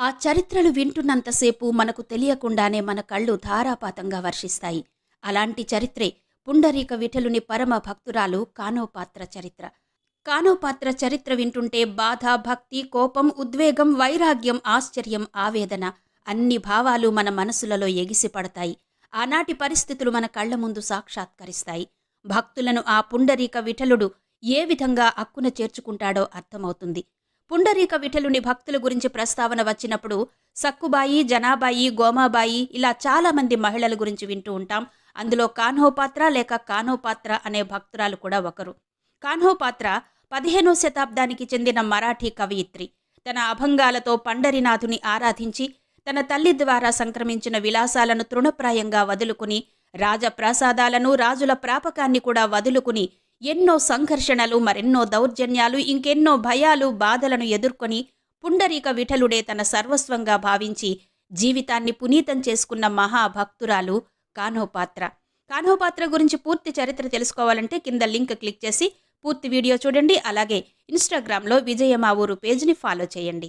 ఆ చరిత్రలు వింటున్నంతసేపు మనకు తెలియకుండానే మన కళ్ళు ధారాపాతంగా వర్షిస్తాయి. అలాంటి చరిత్రే పుండరీక విఠలుని పరమ భక్తురాలు కానోపాత్ర చరిత్ర. కానోపాత్ర చరిత్ర వింటుంటే బాధ భక్తి కోపం ఉద్వేగం వైరాగ్యం ఆశ్చర్యం ఆవేదన అన్ని భావాలు మన మనసులలో ఎగిసిపడతాయి ఆనాటి పరిస్థితులు మన కళ్ళ ముందు సాక్షాత్కరిస్తాయి. భక్తులను ఆ పుండరీక విఠలుడు ఏ విధంగా అక్కున చేర్చుకుంటాడో అర్థమవుతుంది. పుండరీక విఠలుని భక్తుల గురించి ప్రస్తావన వచ్చినప్పుడు సక్కుబాయి జనాబాయి గోమాబాయి ఇలా చాలామంది మహిళల గురించి వింటూ ఉంటాం. అందులో కాన్హోపాత్ర లేక కాన్హోపాత్ర అనే భక్తురాలు కూడా ఒకరు. కాన్హోపాత్ర పదిహేనో శతాబ్దానికి చెందిన మరాఠీ కవయిత్రి. తన అభంగాలతో పండరినాథుని ఆరాధించి తన తల్లి ద్వారా సంక్రమించిన విలాసాలను తృణప్రాయంగా వదులుకుని రాజప్రాసాదాలను రాజుల ప్రాపకాన్ని కూడా వదులుకుని ఎన్నో సంఘర్షణలు మరెన్నో దౌర్జన్యాలు ఇంకెన్నో భయాలు బాధలను ఎదుర్కొని పుండరీక విఠలుడే తన సర్వస్వంగా భావించి జీవితాన్ని పునీతం చేసుకున్న మహాభక్తురాలు కానోపాత్ర. కానోపాత్ర గురించి పూర్తి చరిత్ర తెలుసుకోవాలంటే కింద లింక్ క్లిక్ చేసి పూర్తి వీడియో చూడండి. అలాగే ఇన్స్టాగ్రామ్లో విజయ మా ఊరు పేజ్ని ఫాలో చేయండి.